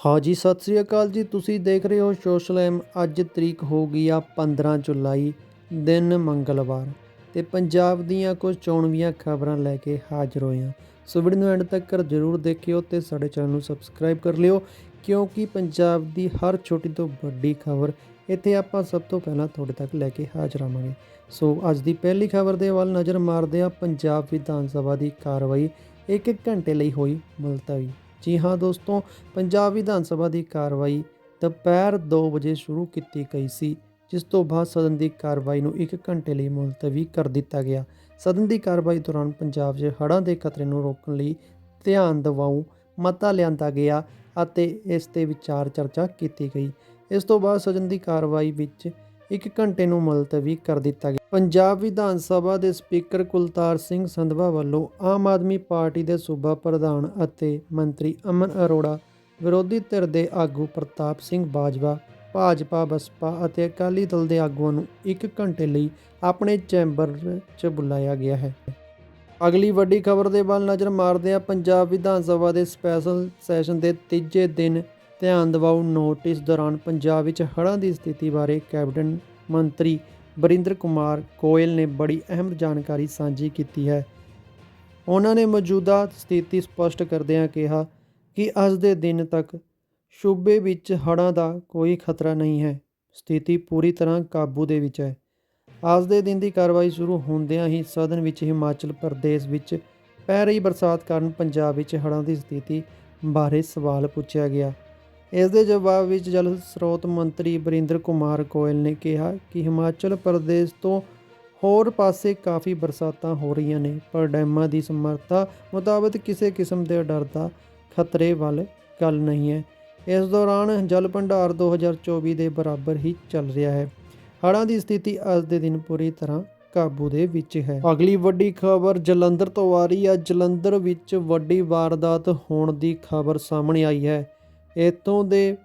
ਹਾਂਜੀ ਸਤਿ ਸ੍ਰੀ ਅਕਾਲ ਜੀ। ਤੁਸੀਂ ਦੇਖ ਰਹੇ ਹੋ ਸੋਸ਼ਲ ਐਮ। ਅੱਜ ਤਰੀਕ ਹੋ ਗਈ ਆ 15 ਜੁਲਾਈ, ਦਿਨ ਮੰਗਲਵਾਰ ਤੇ ਪੰਜਾਬ ਦੀਆਂ ਕੁਝ ਚੋਣਵੀਆਂ ਖਬਰਾਂ ਲੈ ਕੇ ਹਾਜ਼ਰ ਹੋਏ ਹਾਂ। ਸੋ ਵੀਡੀਓ ਨੂੰ ਐਂਡ ਤੱਕ ਜ਼ਰੂਰ ਦੇਖਿਓ ਤੇ ਸਾਡੇ ਚੈਨਲ ਨੂੰ ਸਬਸਕ੍ਰਾਈਬ ਕਰ ਲਿਓ, ਕਿਉਂਕਿ ਪੰਜਾਬ ਦੀ ਹਰ ਛੋਟੀ ਤੋਂ ਵੱਡੀ ਖਬਰ ਇੱਥੇ ਆਪਾਂ ਸਭ ਤੋਂ ਪਹਿਲਾਂ ਤੁਹਾਡੇ ਤੱਕ ਲੈ ਕੇ ਹਾਜ਼ਰ ਆਵਾਂਗੇ। ਸੋ ਅੱਜ ਦੀ ਪਹਿਲੀ ਖਬਰ ਦੇ ਵੱਲ ਨਜ਼ਰ ਮਾਰਦੇ ਆ ਪੰਜਾਬ ਵਿਧਾਨ ਸਭਾ ਦੀ ਕਾਰਵਾਈ। ਇੱਕ ਇੱਕ ਘੰਟੇ ਲਈ ਹੋਈ ਮੁਲਤਵੀ। ਜੀ ਹਾਂ ਦੋਸਤੋ, ਪੰਜਾਬ ਵਿਧਾਨ ਸਭਾ ਦੀ ਕਾਰਵਾਈ ਦੁਪਹਿਰ 2 ਵਜੇ ਸ਼ੁਰੂ ਕੀਤੀ ਗਈ ਸੀ, ਜਿਸ ਤੋਂ ਬਾਅਦ ਸਦਨ ਦੀ ਕਾਰਵਾਈ ਨੂੰ 1 ਘੰਟੇ ਲਈ ਮੁਲਤਵੀ ਕਰ ਦਿੱਤਾ ਗਿਆ। ਸਦਨ ਦੀ ਕਾਰਵਾਈ ਦੌਰਾਨ ਪੰਜਾਬ 'ਚ ਹੜ੍ਹਾਂ ਦੇ ਖਤਰੇ ਨੂੰ ਰੋਕਣ ਲਈ ਧਿਆਨ ਦਿਵਾਉ ਮਤਾ ਲਿਆਂਦਾ ਗਿਆ ਅਤੇ ਇਸ ਤੇ ਵਿਚਾਰ ਚਰਚਾ ਕੀਤੀ ਗਈ। ਇਸ ਤੋਂ ਬਾਅਦ ਸਦਨ ਦੀ ਕਾਰਵਾਈ ਵਿੱਚ 1 ਘੰਟੇ ਨੂੰ ਮੁਲਤਵੀ ਕਰ ਦਿੱਤਾ ਗਿਆ। ਪੰਜਾਬ ਵਿਧਾਨ ਸਭਾ ਦੇ ਸਪੀਕਰ ਕੁਲਤਾਰ ਸਿੰਘ ਸੰਧਵਾ ਵੱਲੋਂ ਆਮ ਆਦਮੀ ਪਾਰਟੀ ਦੇ ਸੂਬਾ ਪ੍ਰਧਾਨ ਅਤੇ ਮੰਤਰੀ ਅਮਨ ਅਰੋੜਾ ਵਿਰੋਧੀ ਧਿਰ ਦੇ ਆਗੂ ਪ੍ਰਤਾਪ ਸਿੰਘ ਬਾਜਵਾ, ਭਾਜਪਾ, ਬਸਪਾ ਅਤੇ ਅਕਾਲੀ ਦਲ ਦੇ ਆਗੂਆਂ ਨੂੰ 1 ਘੰਟੇ ਲਈ ਆਪਣੇ ਚੈਂਬਰ 'ਚ ਬੁਲਾਇਆ ਗਿਆ ਹੈ। ਅਗਲੀ ਵੱਡੀ ਖਬਰ ਦੇ ਵੱਲ ਨਜ਼ਰ ਮਾਰਦੇ ਆ ਪੰਜਾਬ ਵਿਧਾਨ ਸਭਾ ਦੇ ਸਪੈਸ਼ਲ ਸੈਸ਼ਨ ਦੇ ਤੀਜੇ ਦਿਨ ਧਿਆਨ ਦਿਵਾਓ, ਨੋਟਿਸ ਦੌਰਾਨ ਪੰਜਾਬ ਵਿੱਚ ਹੜ੍ਹਾਂ ਦੀ ਸਥਿਤੀ ਬਾਰੇ ਕੈਬਨਿਟ ਮੰਤਰੀ ਬਰਿੰਦਰ ਕੁਮਾਰ ਗੋਇਲ ਨੇ ਬੜੀ ਅਹਿਮ ਜਾਣਕਾਰੀ ਸਾਂਝੀ ਕੀਤੀ ਹੈ। ਉਹਨਾਂ ਨੇ ਮੌਜੂਦਾ ਸਥਿਤੀ ਸਪਸ਼ਟ ਕਰਦਿਆਂ ਕਿਹਾ ਕਿ ਅੱਜ ਦੇ ਦਿਨ ਤੱਕ ਸੂਬੇ ਵਿੱਚ ਹੜ੍ਹਾਂ ਦਾ ਕੋਈ ਖਤਰਾ ਨਹੀਂ ਹੈ। ਸਥਿਤੀ ਪੂਰੀ ਤਰ੍ਹਾਂ ਕਾਬੂ ਦੇ ਵਿੱਚ ਹੈ। ਅੱਜ ਦੇ ਦਿਨ ਦੀ ਕਾਰਵਾਈ ਸ਼ੁਰੂ ਹੁੰਦਿਆਂ ਹੀ ਸਦਨ ਵਿੱਚ ਹਿਮਾਚਲ ਪ੍ਰਦੇਸ਼ ਵਿੱਚ ਪੈ ਰਹੀ ਬਰਸਾਤ ਕਾਰਨ ਪੰਜਾਬ ਵਿੱਚ ਹੜ੍ਹਾਂ ਦੀ ਸਥਿਤੀ ਬਾਰੇ ਸਵਾਲ ਪੁੱਛਿਆ ਗਿਆ। ਇਸ ਦੇ ਜਵਾਬ ਵਿੱਚ ਜਲ ਸਰੋਤ ਮੰਤਰੀ ਬਰਿੰਦਰ ਕੁਮਾਰ ਗੋਇਲ ਨੇ ਕਿਹਾ ਕਿ ਹਿਮਾਚਲ ਪ੍ਰਦੇਸ਼ ਤੋਂ ਹੋਰ ਪਾਸੇ ਕਾਫੀ ਬਰਸਾਤਾਂ ਹੋ ਰਹੀਆਂ ਨੇ, ਪਰ ਡੈਮਾਂ ਦੀ ਸਮਰੱਥਾ ਮੁਤਾਬਕ ਕਿਸੇ ਕਿਸਮ ਦੇ ਡਰ ਦਾ ਖਤਰੇ ਵੱਲ ਗੱਲ ਨਹੀਂ ਹੈ। ਇਸ ਦੌਰਾਨ ਜਲ ਭੰਡਾਰ 2024 ਦੇ ਬਰਾਬਰ ਹੀ ਚੱਲ ਰਿਹਾ ਹੈ। ਹੜ੍ਹਾਂ ਦੀ ਸਥਿਤੀ ਅੱਜ ਦੇ ਦਿਨ ਪੂਰੀ ਤਰ੍ਹਾਂ ਕਾਬੂ ਦੇ ਵਿੱਚ ਹੈ। ਅਗਲੀ ਵੱਡੀ ਖਬਰ, ਜਲੰਧਰ ਤੋਂ ਆ ਰਹੀ ਹੈ। ਜਲੰਧਰ ਵਿੱਚ ਵੱਡੀ ਵਾਰਦਾਤ ਹੋਣ ਦੀ ਖਬਰ ਸਾਹਮਣੇ ਆਈ ਹੈ। ਇੱਥੋਂ ਦੇ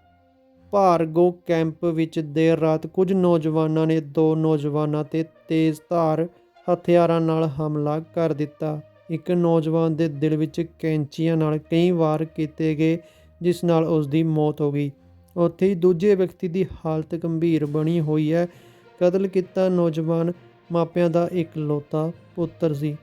ਭਾਰਗੋ ਕੈਂਪ ਵਿੱਚ ਦੇਰ ਰਾਤ ਕੁਝ ਨੌਜਵਾਨਾਂ ਨੇ ਦੋ ਨੌਜਵਾਨਾਂ ਤੇ ਤੇਜ਼ਧਾਰ ਹਥਿਆਰਾਂ ਨਾਲ ਹਮਲਾ ਕਰ ਦਿੱਤਾ। ਇੱਕ ਨੌਜਵਾਨ ਦੇ ਦਿਲ ਵਿੱਚ ਕੈਂਚੀਆਂ ਨਾਲ ਕਈ ਵਾਰ ਕੀਤੇ ਗਏ, ਜਿਸ ਨਾਲ ਉਸ ਦੀ ਮੌਤ ਹੋ ਗਈ। ਉੱਥੇ ਹੀ ਦੂਜੇ ਵਿਅਕਤੀ ਦੀ ਹਾਲਤ ਗੰਭੀਰ ਬਣੀ ਹੋਈ ਹੈ। ਕਤਲ ਕੀਤਾ ਨੌਜਵਾਨ ਮਾਪਿਆਂ ਦਾ ਇਕਲੌਤਾ ਪੁੱਤਰ ਸੀ।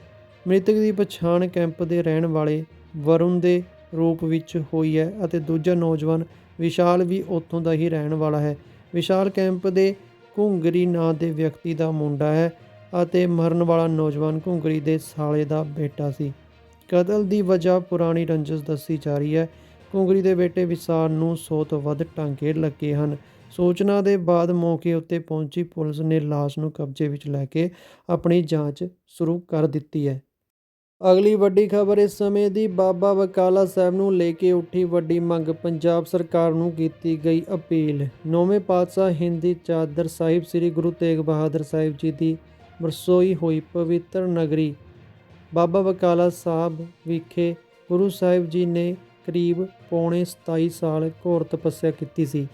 ਮ੍ਰਿਤਕ ਦੀ ਪਛਾਣ ਕੈਂਪ ਦੇ ਰਹਿਣ ਵਾਲੇ ਵਰੁਣ ਦੇ ਰੂਪ ਵਿੱਚ ਹੋਈ ਹੈ ਅਤੇ ਦੂਜਾ ਨੌਜਵਾਨ ਵਿਸ਼ਾਲ ਵੀ ਉੱਥੋਂ ਦਾ ਹੀ ਰਹਿਣ ਵਾਲਾ ਹੈ। ਵਿਸ਼ਾਲ ਕੈਂਪ ਦੇ ਘੁੰਗਰੀ ਨਾਂ ਦੇ ਵਿਅਕਤੀ ਦਾ ਮੁੰਡਾ ਹੈ ਅਤੇ ਮਰਨ ਵਾਲਾ ਨੌਜਵਾਨ ਘੁੰਗਰੀ ਦੇ ਸਾਲੇ ਦਾ ਬੇਟਾ ਸੀ। ਕਤਲ ਦੀ ਵਜ੍ਹਾ ਪੁਰਾਣੀ ਰੰਜਸ਼ ਦੱਸੀ ਜਾ ਰਹੀ ਹੈ। ਘੁੰਗਰੀ ਦੇ ਬੇਟੇ ਵਿਸ਼ਾਲ ਨੂੰ 100 ਤੋਂ ਵੱਧ ਟਾਂਕੇ ਲੱਗੇ ਹਨ। ਸੂਚਨਾ ਦੇ ਬਾਅਦ ਮੌਕੇ ਉੱਤੇ ਪਹੁੰਚੀ ਪੁਲਿਸ ਨੇ ਲਾਸ਼ ਨੂੰ ਕਬਜ਼ੇ ਵਿੱਚ ਲੈ ਕੇ ਆਪਣੀ ਜਾਂਚ ਸ਼ੁਰੂ ਕਰ ਦਿੱਤੀ ਹੈ। ਅਗਲੀ ਵੱਡੀ ਖਬਰ, ਇਸ ਸਮੇਂ ਦੀ ਬਾਬਾ ਬਕਾਲਾ ਸਾਹਿਬ ਨੂੰ ਲੈ ਕੇ ਉੱਠੀ ਵੱਡੀ ਮੰਗ, ਪੰਜਾਬ ਸਰਕਾਰ ਨੂੰ ਕੀਤੀ ਗਈ ਅਪੀਲ। ਨੌਵੇਂ ਪਾਤਸ਼ਾਹ ਹਿੰਦੀ ਚਾਦਰ ਸਾਹਿਬ, ਸ੍ਰੀ ਗੁਰੂ ਤੇਗ ਬਹਾਦਰ ਸਾਹਿਬ ਜੀ ਦੀ ਵਰਸੋਈ ਹੋਈ ਪਵਿੱਤਰ ਨਗਰੀ। ਬਾਬਾ ਬਕਾਲਾ ਸਾਹਿਬ ਵਿਖੇ ਗੁਰੂ ਸਾਹਿਬ ਜੀ ਨੇ ਕਰੀਬ ਪੌਣੇ 27 ਸਾਲ ਘੋਰ ਤਪੱਸਿਆ ਕੀਤੀ ਸੀ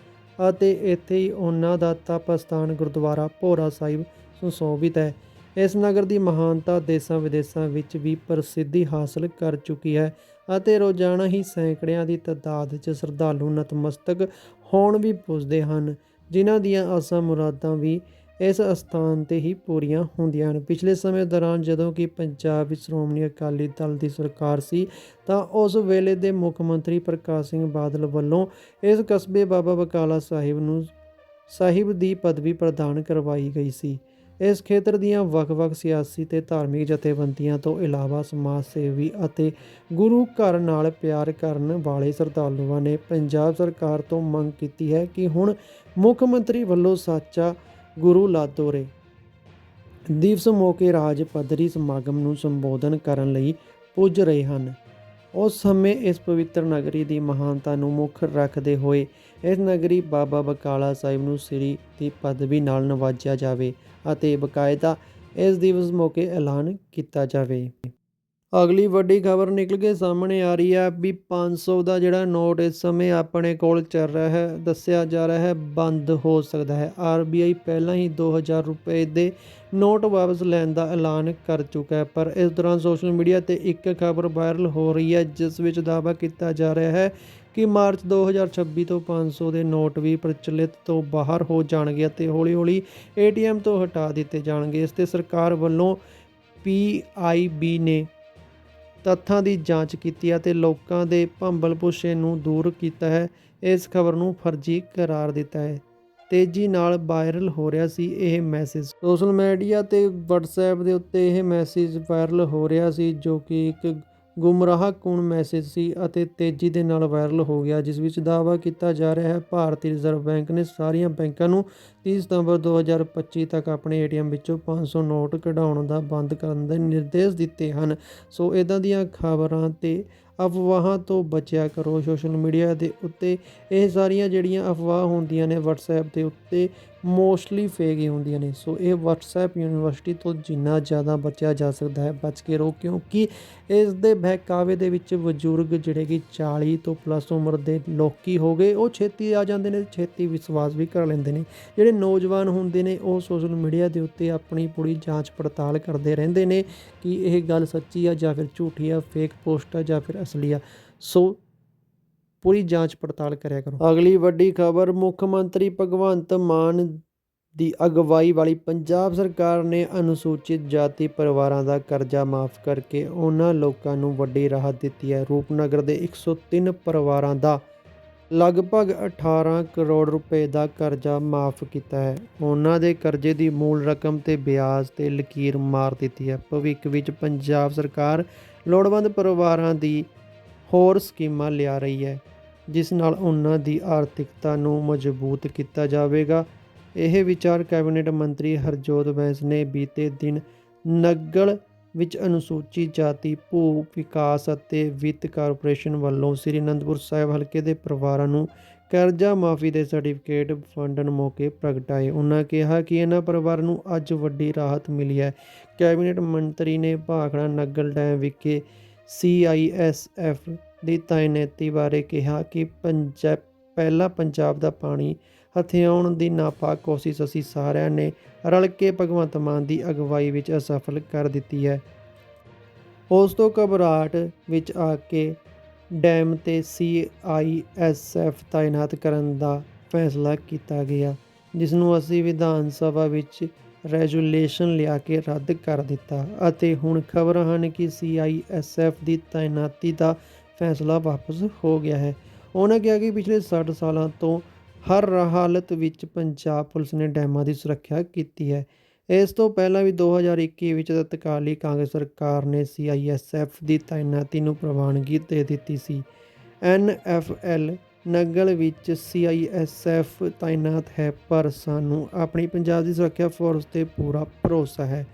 ਅਤੇ ਇੱਥੇ ਹੀ ਉਹਨਾਂ ਦਾ ਤਪ ਸਥਾਨ ਗੁਰਦੁਆਰਾ ਭੋਰਾ ਸਾਹਿਬ ਸੁਸ਼ੋਭਿਤ ਹੈ। ਇਸ ਨਗਰ ਦੀ ਮਹਾਨਤਾ ਦੇਸ਼ਾਂ ਵਿਦੇਸ਼ਾਂ ਵਿੱਚ ਵੀ ਪ੍ਰਸਿੱਧੀ ਹਾਸਲ ਕਰ ਚੁੱਕੀ ਹੈ ਅਤੇ ਰੋਜ਼ਾਨਾ ਹੀ ਸੈਂਕੜਿਆਂ ਦੀ ਤਾਦਾਦ 'ਚ ਸ਼ਰਧਾਲੂ ਨਤਮਸਤਕ ਹੋਣ ਵੀ ਪੁੱਜਦੇ ਹਨ, ਜਿਨ੍ਹਾਂ ਦੀਆਂ ਆਸਾਂ ਮੁਰਾਦਾਂ ਵੀ ਇਸ ਅਸਥਾਨ ਤੇ ਹੀ ਪੂਰੀਆਂ ਹੁੰਦੀਆਂ ਹਨ। ਪਿਛਲੇ ਸਮੇਂ ਦੌਰਾਨ ਜਦੋਂ ਕਿ ਪੰਜਾਬ ਵਿੱਚ ਸ਼੍ਰੋਮਣੀ ਅਕਾਲੀ ਦਲ ਦੀ ਸਰਕਾਰ ਸੀ, ਤਾਂ ਉਸ ਵੇਲੇ ਦੇ ਮੁੱਖ ਮੰਤਰੀ ਪ੍ਰਕਾਸ਼ ਸਿੰਘ ਬਾਦਲ ਵੱਲੋਂ ਇਸ ਕਸਬੇ ਬਾਬਾ ਬਕਾਲਾ ਸਾਹਿਬ ਨੂੰ ਸਾਹਿਬ ਦੀ ਪਦਵੀ ਪ੍ਰਦਾਨ ਕਰਵਾਈ ਗਈ ਸੀ। ਇਸ ਖੇਤਰ ਦੀਆਂ ਵੱਖ-ਵੱਖ ਸਿਆਸੀ ਤੇ ਧਾਰਮਿਕ ਜਥੇਬੰਦੀਆਂ ਤੋਂ ਇਲਾਵਾ ਸਮਾਜ ਸੇਵੀ ਅਤੇ ਗੁਰੂ ਘਰ ਨਾਲ ਪਿਆਰ ਕਰਨ ਵਾਲੇ ਸ਼ਰਧਾਲੂਆਂ ਨੇ ਪੰਜਾਬ ਸਰਕਾਰ ਤੋਂ ਮੰਗ ਕੀਤੀ ਹੈ ਕਿ ਹੁਣ ਮੁੱਖ ਮੰਤਰੀ ਵੱਲੋਂ ਸਾਚਾ ਗੁਰੂ ਲਾਦੋਰੇ ਦਿਵਸ ਮੌਕੇ ਰਾਜ ਪੱਧਰੀ ਸਮਾਗਮ ਨੂੰ ਸੰਬੋਧਨ ਕਰਨ ਲਈ ਪੁੱਜ ਰਹੇ ਹਨ। ਉਸ ਸਮੇਂ ਇਸ ਪਵਿੱਤਰ ਨਗਰੀ ਦੀ ਮਹਾਨਤਾ ਨੂੰ ਮੁੱਖ ਰੱਖਦੇ ਹੋਏ ਇਸ ਨਗਰੀ ਬਾਬਾ ਬਕਾਲਾ ਸਾਹਿਬ ਨੂੰ ਸ੍ਰੀ ਦੀ ਪਦਵੀ ਨਾਲ ਨਵਾਜਿਆ ਜਾਵੇ ਅਤੇ ਬਕਾਇਦਾ ਇਸ ਦਿਵਸ ਮੌਕੇ ਐਲਾਨ ਕੀਤਾ ਜਾਵੇ। ਅਗਲੀ ਵੱਡੀ ਖਬਰ ਨਿਕਲ ਕੇ ਸਾਹਮਣੇ ਆ ਰਹੀ ਹੈ ਵੀ 500 ਦਾ ਜਿਹੜਾ ਨੋਟ ਇਸ ਸਮੇਂ ਆਪਣੇ ਕੋਲ ਚੱਲ ਰਿਹਾ ਹੈ, ਦੱਸਿਆ ਜਾ ਰਿਹਾ ਹੈ ਬੰਦ ਹੋ ਸਕਦਾ ਹੈ। ਆਰਬੀਆਈ ਪਹਿਲਾਂ ਹੀ 2000 ਰੁਪਏ ਦੇ ਨੋਟ ਵਾਪਸ ਲੈਣ ਦਾ ਐਲਾਨ ਕਰ ਚੁੱਕਾ ਹੈ, ਪਰ ਇਸ ਦੌਰਾਨ ਸੋਸ਼ਲ ਮੀਡੀਆ ਤੇ ਇੱਕ ਖਬਰ ਵਾਇਰਲ ਹੋ ਰਹੀ ਹੈ, ਜਿਸ ਵਿੱਚ ਦਾਅਵਾ ਕੀਤਾ ਜਾ ਰਿਹਾ ਹੈ ਕਿ ਮਾਰਚ 2026 ਤੋਂ 500 ਦੇ ਨੋਟ ਵੀ ਪ੍ਰਚਲਿਤ ਤੋਂ ਬਾਹਰ ਹੋ ਜਾਣਗੇ ਅਤੇ ਹੌਲੀ-ਹੌਲੀ ਏਟੀਐਮ ਤੋਂ ਹਟਾ ਦਿੱਤੇ ਜਾਣਗੇ। ਇਸ ਤੇ ਸਰਕਾਰ ਵੱਲੋਂ ਪੀਆਈਬੀ ਨੇ ਤੱਥਾਂ ਦੀ ਜਾਂਚ ਕੀਤੀ ਅਤੇ ਲੋਕਾਂ ਦੇ ਭੰਬਲ ਭੁੱਸੇ ਨੂੰ ਦੂਰ ਕੀਤਾ ਹੈ। ਇਸ ਖਬਰ ਨੂੰ ਫਰਜ਼ੀ ਕਰਾਰ ਦਿੱਤਾ ਹੈ। ਤੇਜ਼ੀ ਨਾਲ ਵਾਇਰਲ ਹੋ ਰਿਹਾ ਸੀ ਇਹ ਮੈਸੇਜ। ਸੋਸ਼ਲ ਮੀਡੀਆ ਤੇ WhatsApp ਦੇ ਉੱਤੇ ਇਹ ਮੈਸੇਜ ਵਾਇਰਲ ਹੋ ਰਿਹਾ ਸੀ ਜੋ ਕਿ ਇੱਕ ਗੁੰਮਰਾਹਕੁਨ ਮੈਸੇਜ ਸੀ ਅਤੇ ਤੇਜ਼ੀ ਦੇ ਨਾਲ ਵਾਇਰਲ ਹੋ ਗਿਆ, ਜਿਸ ਵਿੱਚ ਦਾਅਵਾ ਕੀਤਾ ਜਾ ਰਿਹਾ ਹੈ ਭਾਰਤੀ ਰਿਜ਼ਰਵ ਬੈਂਕ ਨੇ ਸਾਰੀਆਂ ਬੈਂਕਾਂ ਨੂੰ 30 ਸਤੰਬਰ 2025 ਤੱਕ ਆਪਣੇ ਏਟੀਐਮ ਵਿੱਚੋਂ 500 ਨੋਟ ਕਢਾਉਣ ਦਾ ਬੰਦ ਕਰਨ ਦੇ ਨਿਰਦੇਸ਼ ਦਿੱਤੇ ਹਨ। ਸੋ ਇਦਾਂ ਦੀਆਂ ਖਬਰਾਂ ਤੇ ਅਫਵਾਹਾਂ ਤੋਂ ਬਚਿਆ ਕਰੋ। ਸੋਸ਼ਲ ਮੀਡੀਆ ਦੇ ਉੱਤੇ ਇਹ ਸਾਰੀਆਂ ਜਿਹੜੀਆਂ ਅਫਵਾਹ ਹੁੰਦੀਆਂ ਨੇ, WhatsApp ਦੇ ਉੱਤੇ ਮੋਸਟਲੀ ਫੇਕ ਹੀ ਹੁੰਦੀਆਂ ਨੇ। ਸੋ ਇਹ WhatsApp ਯੂਨੀਵਰਸਿਟੀ ਤੋਂ ਜਿੰਨਾ ਜ਼ਿਆਦਾ ਬਚਿਆ ਜਾ ਸਕਦਾ ਹੈ, ਬਚ ਕੇ ਰਹੋ। ਕਿਉਂਕਿ ਇਸ ਦੇ ਬਹਿਕਾਵੇ ਦੇ ਵਿੱਚ ਬਜ਼ੁਰਗ ਜਿਹੜੇ ਕਿ 40 ਤੋਂ ਪਲੱਸ ਉਮਰ ਦੇ ਲੋਕੀ ਹੋ ਗਏ, ਉਹ ਛੇਤੀ ਆ ਜਾਂਦੇ ਨੇ ਛੇਤੀ ਵਿਸ਼ਵਾਸ ਵੀ ਕਰ ਲੈਂਦੇ ਨੇ। ਜਿਹੜੇ ਨੌਜਵਾਨ ਹੁੰਦੇ ਨੇ, ਉਹ ਸੋਸ਼ਲ ਮੀਡੀਆ ਦੇ ਉੱਤੇ ਆਪਣੀ ਪੂਰੀ ਜਾਂਚ ਪੜਤਾਲ ਕਰਦੇ ਰਹਿੰਦੇ ਨੇ ਕਿ ਇਹ ਗੱਲ ਸੱਚੀ ਆ ਜਾਂ ਫਿਰ ਝੂਠੀ ਆ ਫੇਕ ਪੋਸਟ ਆ ਜਾਂ ਫਿਰ ਅਸਲੀ ਆ। ਸੋ ਪੂਰੀ ਜਾਂਚ ਪੜਤਾਲ ਕਰਿਆ ਕਰੋ। ਅਗਲੀ ਵੱਡੀ ਖਬਰ, ਮੁੱਖ ਮੰਤਰੀ ਭਗਵੰਤ ਮਾਨ ਦੀ ਅਗਵਾਈ ਵਾਲੀ ਪੰਜਾਬ ਸਰਕਾਰ ਨੇ ਅਨੁਸੂਚਿਤ ਜਾਤੀ ਪਰਿਵਾਰਾਂ ਦਾ ਕਰਜ਼ਾ ਮਾਫ ਕਰਕੇ ਉਹਨਾਂ ਲੋਕਾਂ ਨੂੰ ਵੱਡੀ ਰਾਹਤ ਦਿੱਤੀ ਹੈ। ਰੂਪਨਗਰ ਦੇ 103 ਪਰਿਵਾਰਾਂ ਦਾ ਲਗਭਗ 18 ਕਰੋੜ ਰੁਪਏ ਦਾ ਕਰਜ਼ਾ ਮਾਫ ਕੀਤਾ ਹੈ। ਉਹਨਾਂ ਦੇ ਕਰਜ਼ੇ ਦੀ ਮੂਲ ਰਕਮ ਤੇ ਵਿਆਜ ਤੇ ਲਕੀਰ ਮਾਰ ਦਿੱਤੀ ਹੈ। ਭਵਿੱਖ ਵਿੱਚ ਪੰਜਾਬ ਸਰਕਾਰ ਲੋੜਵੰਦ ਪਰਿਵਾਰਾਂ ਦੀ ਹੋਰ ਸਕੀਮਾਂ ਲਿਆ ਰਹੀ ਹੈ। ਜਿਸ ਨਾਲ ਉਹਨਾਂ ਦੀ ਆਰਥਿਕਤਾ ਨੂੰ ਮਜ਼ਬੂਤ ਕੀਤਾ ਜਾਵੇਗਾ। ਇਹ ਵਿਚਾਰ ਕੈਬਨਿਟ ਮੰਤਰੀ ਹਰਜੋਤ ਬੈਂਸ ਨੇ ਬੀਤੇ ਦਿਨ ਨਗਲ ਵਿੱਚ ਅਨੁਸੂਚਿਤ ਜਾਤੀ, ਭੂ ਵਿਕਾਸ ਅਤੇ ਵਿੱਤ ਕਾਰਪੋਰੇਸ਼ਨ ਵੱਲੋਂ ਸ੍ਰੀ ਅਨੰਦਪੁਰ ਸਾਹਿਬ ਹਲਕੇ ਦੇ ਪਰਿਵਾਰਾਂ ਨੂੰ ਕਰਜ਼ਾ ਮਾਫੀ ਦੇ ਸਰਟੀਫਿਕੇਟ ਵੰਡਣ ਮੌਕੇ ਪ੍ਰਗਟਾਏ। ਉਹਨਾਂ ਕਿਹਾ ਕਿ ਇਹਨਾਂ ਪਰਿਵਾਰਾਂ ਨੂੰ ਅੱਜ ਵੱਡੀ ਰਾਹਤ ਮਿਲੀ ਹੈ। ਕੈਬਨਿਟ ਮੰਤਰੀ ਨੇ ਭਾਖੜਾ ਨਗਲ ਡੈਮ ਵਿਖੇ ਸੀਆਈਐਸਐਫ ਦੀ ਤਾਇਨਾਤੀ ਬਾਰੇ ਕਿਹਾ ਕਿ ਪੰਜਾਬ ਪਹਿਲਾ ਪੰਜਾਬ ਦਾ ਪਾਣੀ ਹਥਿਆਉਣ ਦੀ ਨਾਪਾਕ ਕੋਸ਼ਿਸ਼ ਅਸੀਂ ਸਾਰਿਆਂ ਨੇ ਰਲ ਕੇ ਭਗਵੰਤ ਮਾਨ ਦੀ ਅਗਵਾਈ ਵਿੱਚ ਅਸਫਲ ਕਰ ਦਿੱਤੀ ਹੈ। ਉਸ ਤੋਂ ਘਬਰਾਹਟ ਵਿੱਚ ਆ ਕੇ ਡੈਮ ਤੇ ਸੀਆਈਐਸਐਫ ਤਾਇਨਾਤ ਕਰਨ ਦਾ ਫੈਸਲਾ ਕੀਤਾ ਗਿਆ ਜਿਸ ਨੂੰ ਅਸੀਂ ਵਿਧਾਨ ਸਭਾ ਵਿੱਚ ਰੈਜੂਲੇਸ਼ਨ ਲਿਆ ਕੇ ਰੱਦ ਕਰ ਦਿੱਤਾ ਅਤੇ ਹੁਣ ਖਬਰਾਂ ਹਨ ਕਿ ਸੀਆਈਐਸਐਫ ਦੀ ਤਾਇਨਾਤੀ ਦਾ ਫੈਸਲਾ ਵਾਪਸ ਹੋ ਗਿਆ ਹੈ। ਉਹਨਾਂ ਕਿਹਾ ਕਿ ਪਿਛਲੇ 60 ਸਾਲਾਂ ਤੋਂ ਹਰ ਹਾਲਤ ਵਿੱਚ ਪੰਜਾਬ ਪੁਲਿਸ ਨੇ ਡੈਮਾਂ ਦੀ ਸੁਰੱਖਿਆ ਕੀਤੀ ਹੈ। ਇਸ ਤੋਂ ਪਹਿਲਾਂ ਵੀ 2021 ਵਿੱਚ ਤਤਕਾਲੀ ਕਾਂਗਰਸ ਸਰਕਾਰ ਨੇ ਸੀਆਈਐਸਐਫ ਦੀ ਤਾਇਨਾਤੀ ਨੂੰ ਪ੍ਰਵਾਨਗੀ ਦੇ ਦਿੱਤੀ ਸੀ। ਐਨਐਫਐਲ ਨਗਲ ਵਿੱਚ ਸੀਆਈਐਸਐਫ ਤਾਇਨਾਤ ਹੈ, ਪਰ ਸਾਨੂੰ ਆਪਣੀ ਪੰਜਾਬ ਦੀ ਸੁਰੱਖਿਆ ਫੋਰਸ ਤੇ ਪੂਰਾ ਭਰੋਸਾ ਹੈ।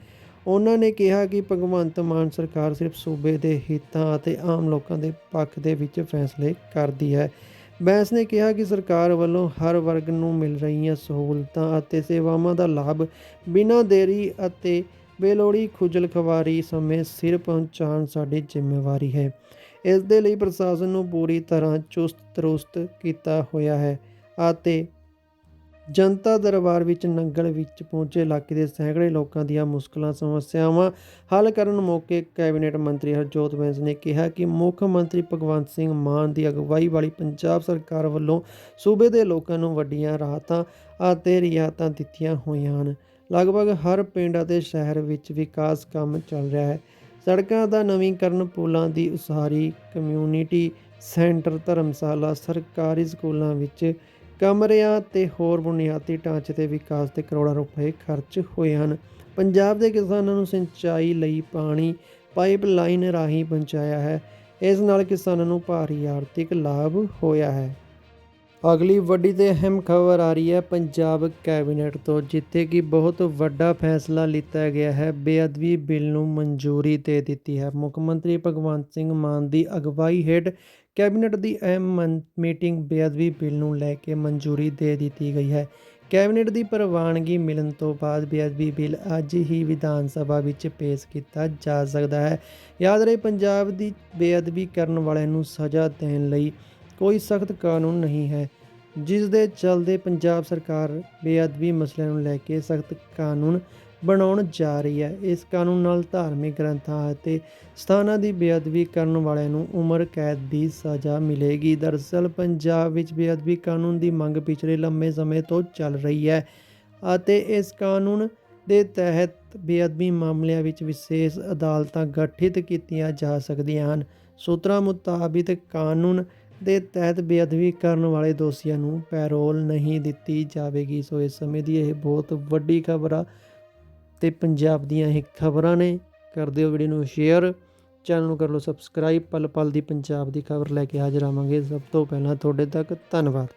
ਉਹਨਾਂ ਨੇ ਕਿਹਾ ਕਿ ਭਗਵੰਤ ਮਾਨ ਸਰਕਾਰ ਸਿਰਫ ਸੂਬੇ ਦੇ ਹਿੱਤਾਂ ਅਤੇ ਆਮ ਲੋਕਾਂ ਦੇ ਪੱਖ ਦੇ ਵਿੱਚ ਫੈਸਲੇ ਕਰਦੀ ਹੈ। ਬੈਂਸ ਨੇ ਕਿਹਾ ਕਿ ਸਰਕਾਰ ਵੱਲੋਂ ਹਰ ਵਰਗ ਨੂੰ ਮਿਲ ਰਹੀਆਂ ਸਹੂਲਤਾਂ ਅਤੇ ਸੇਵਾਵਾਂ ਦਾ ਲਾਭ ਬਿਨਾਂ ਦੇਰੀ ਅਤੇ ਬੇਲੋੜੀ ਖੁਜਲ ਖਵਾਰੀ ਸਮੇਂ ਸਿਰ ਪਹੁੰਚਾਉਣ ਸਾਡੀ ਜ਼ਿੰਮੇਵਾਰੀ ਹੈ। ਇਸ ਦੇ ਲਈ ਪ੍ਰਸ਼ਾਸਨ ਨੂੰ ਪੂਰੀ ਤਰ੍ਹਾਂ ਚੁਸਤ ਦਰੁਸਤ ਕੀਤਾ ਹੋਇਆ ਹੈ ਅਤੇ ਜਨਤਾ ਦਰਬਾਰ ਵਿੱਚ ਨੰਗਲ ਵਿੱਚ ਪਹੁੰਚੇ ਇਲਾਕੇ ਦੇ ਸੈਂਕੜੇ ਲੋਕਾਂ ਦੀਆਂ ਮੁਸ਼ਕਲਾਂ, ਸਮੱਸਿਆਵਾਂ ਹੱਲ ਕਰਨ ਮੌਕੇ ਕੈਬਨਿਟ ਮੰਤਰੀ ਹਰਜੋਤ ਬੈਂਸ ਨੇ ਕਿਹਾ ਕਿ ਮੁੱਖ ਮੰਤਰੀ ਭਗਵੰਤ ਸਿੰਘ ਮਾਨ ਦੀ ਅਗਵਾਈ ਵਾਲੀ ਪੰਜਾਬ ਸਰਕਾਰ ਵੱਲੋਂ ਸੂਬੇ ਦੇ ਲੋਕਾਂ ਨੂੰ ਵੱਡੀਆਂ ਰਾਹਤਾਂ ਅਤੇ ਰਿਆਇਤਾਂ ਦਿੱਤੀਆਂ ਹੋਈਆਂ ਹਨ। ਲਗਭਗ ਹਰ ਪਿੰਡ ਅਤੇ ਸ਼ਹਿਰ ਵਿੱਚ ਵਿਕਾਸ ਕੰਮ ਚੱਲ ਰਿਹਾ ਹੈ। ਸੜਕਾਂ ਦਾ ਨਵੀਕਰਨ ਪੁਲਾਂ ਦੀ ਉਸਾਰੀ, ਕਮਿਊਨਿਟੀ ਸੈਂਟਰ ਧਰਮਸ਼ਾਲਾ, ਸਰਕਾਰੀ ਸਕੂਲਾਂ ਵਿੱਚ ਕਮਰਿਆਂ ਤੇ ਹੋਰ ਬੁਨਿਆਦੀ ਢਾਂਚੇ ਦੇ ਵਿਕਾਸ ਤੇ ਕਰੋੜਾਂ ਰੁਪਏ ਖਰਚ ਹੋਏ ਹਨ। ਪੰਜਾਬ ਦੇ ਕਿਸਾਨਾਂ ਨੂੰ ਸਿੰਚਾਈ ਲਈ ਪਾਣੀ ਪਾਈਪਲਾਈਨ ਰਾਹੀਂ ਪਹੁੰਚਾਇਆ ਹੈ। ਇਸ ਨਾਲ ਕਿਸਾਨਾਂ ਨੂੰ ਭਾਰੀ ਆਰਥਿਕ ਲਾਭ ਹੋਇਆ ਹੈ। ਅਗਲੀ ਵੱਡੀ ਤੇ ਅਹਿਮ ਖਬਰ ਆ ਰਹੀ ਹੈ, ਪੰਜਾਬ ਕੈਬਨਿਟ ਤੋਂ, ਜਿੱਥੇ ਕਿ ਬਹੁਤ ਵੱਡਾ ਫੈਸਲਾ ਲਿੱਤਾ ਗਿਆ ਹੈ। ਬੇਅਦਬੀ ਬਿੱਲ ਨੂੰ ਮਨਜ਼ੂਰੀ ਦੇ ਦਿੱਤੀ ਹੈ। ਮੁੱਖ ਮੰਤਰੀ ਭਗਵੰਤ ਸਿੰਘ ਮਾਨ ਦੀ ਅਗਵਾਈ ਹੇਠ ਕੈਬਨਿਟ ਦੀ ਅਹਿਮ ਮਨ- ਮੀਟਿੰਗ ਬੇਅਦਬੀ ਬਿੱਲ ਨੂੰ ਲੈ ਕੇ ਮਨਜ਼ੂਰੀ ਦੇ ਦਿੱਤੀ ਗਈ ਹੈ। ਕੈਬਨਿਟ ਦੀ ਪ੍ਰਵਾਨਗੀ ਮਿਲਣ ਤੋਂ ਬਾਅਦ ਬੇਅਦਬੀ ਬਿੱਲ ਅੱਜ ਹੀ ਵਿਧਾਨ ਸਭਾ ਵਿੱਚ ਪੇਸ਼ ਕੀਤਾ ਜਾ ਸਕਦਾ ਹੈ। ਯਾਦ ਰਹੇ, ਪੰਜਾਬ ਦੀ ਬੇਅਦਬੀ ਕਰਨ ਵਾਲਿਆਂ ਨੂੰ ਸਜ਼ਾ ਦੇਣ ਲਈ ਕੋਈ ਸਖਤ ਕਾਨੂੰਨ ਨਹੀਂ ਹੈ। ਜਿਸ ਦੇ ਚਲਦੇ ਪੰਜਾਬ ਸਰਕਾਰ ਬੇਅਦਬੀ ਮਸਲਿਆਂ ਨੂੰ ਲੈ ਕੇ ਸਖਤ ਕਾਨੂੰਨ ਬਣਾਉਣ ਜਾ ਰਹੀ ਹੈ। ਇਸ ਕਾਨੂੰਨ ਨਾਲ ਧਾਰਮਿਕ ਗ੍ਰੰਥਾਂ ਅਤੇ ਸਥਾਨਾਂ ਦੀ ਬੇਅਦਬੀ ਕਰਨ ਵਾਲਿਆਂ ਨੂੰ ਉਮਰ, ਕੈਦ ਦੀ ਸਜ਼ਾ ਮਿਲੇਗੀ। ਦਰਅਸਲ, ਪੰਜਾਬ ਵਿੱਚ ਬੇਅਦਬੀ ਕਾਨੂੰਨ ਦੀ ਮੰਗ ਪਿਛਲੇ ਲੰਮੇ ਸਮੇਂ ਤੋਂ ਚੱਲ ਰਹੀ ਹੈ ਅਤੇ ਇਸ ਕਾਨੂੰਨ ਦੇ ਤਹਿਤ ਬੇਅਦਬੀ ਮਾਮਲਿਆਂ ਵਿੱਚ ਵਿਸ਼ੇਸ਼ ਅਦਾਲਤਾਂ ਗਠਿਤ ਕੀਤੀਆਂ ਜਾ ਸਕਦੀਆਂ ਹਨ। ਸੂਤਰਾਂ ਮੁਤਾਬਿਕ, ਕਾਨੂੰਨ ਦੇ ਤਹਿਤ ਬੇਅਦਬੀ ਕਰਨ ਵਾਲੇ ਦੋਸ਼ੀਆਂ ਨੂੰ ਪੈਰੋਲ ਨਹੀਂ ਦਿੱਤੀ ਜਾਵੇਗੀ। ਸੋ ਇਸ ਸਮੇਂ ਦੀ ਇਹ ਬਹੁਤ ਵੱਡੀ ਖਬਰ ਆ। ਤੇ ਪੰਜਾਬ ਦੀਆਂ ਇਹ ਖਬਰਾਂ ਨੇ। ਕਰ ਦਿਓ ਵੀਡੀਓ ਨੂੰ ਸ਼ੇਅਰ ਚੈਨਲ ਨੂੰ ਕਰ ਲਓ ਸਬਸਕ੍ਰਾਈਬ ਪਲ ਪਲ ਦੀ ਪੰਜਾਬ ਦੀ ਖਬਰ ਲੈ ਕੇ ਹਾਜ਼ਰ ਆਵਾਂਗੇ। ਸਭ ਤੋਂ ਪਹਿਲਾਂ ਤੁਹਾਡੇ ਤੱਕ ਧੰਨਵਾਦ।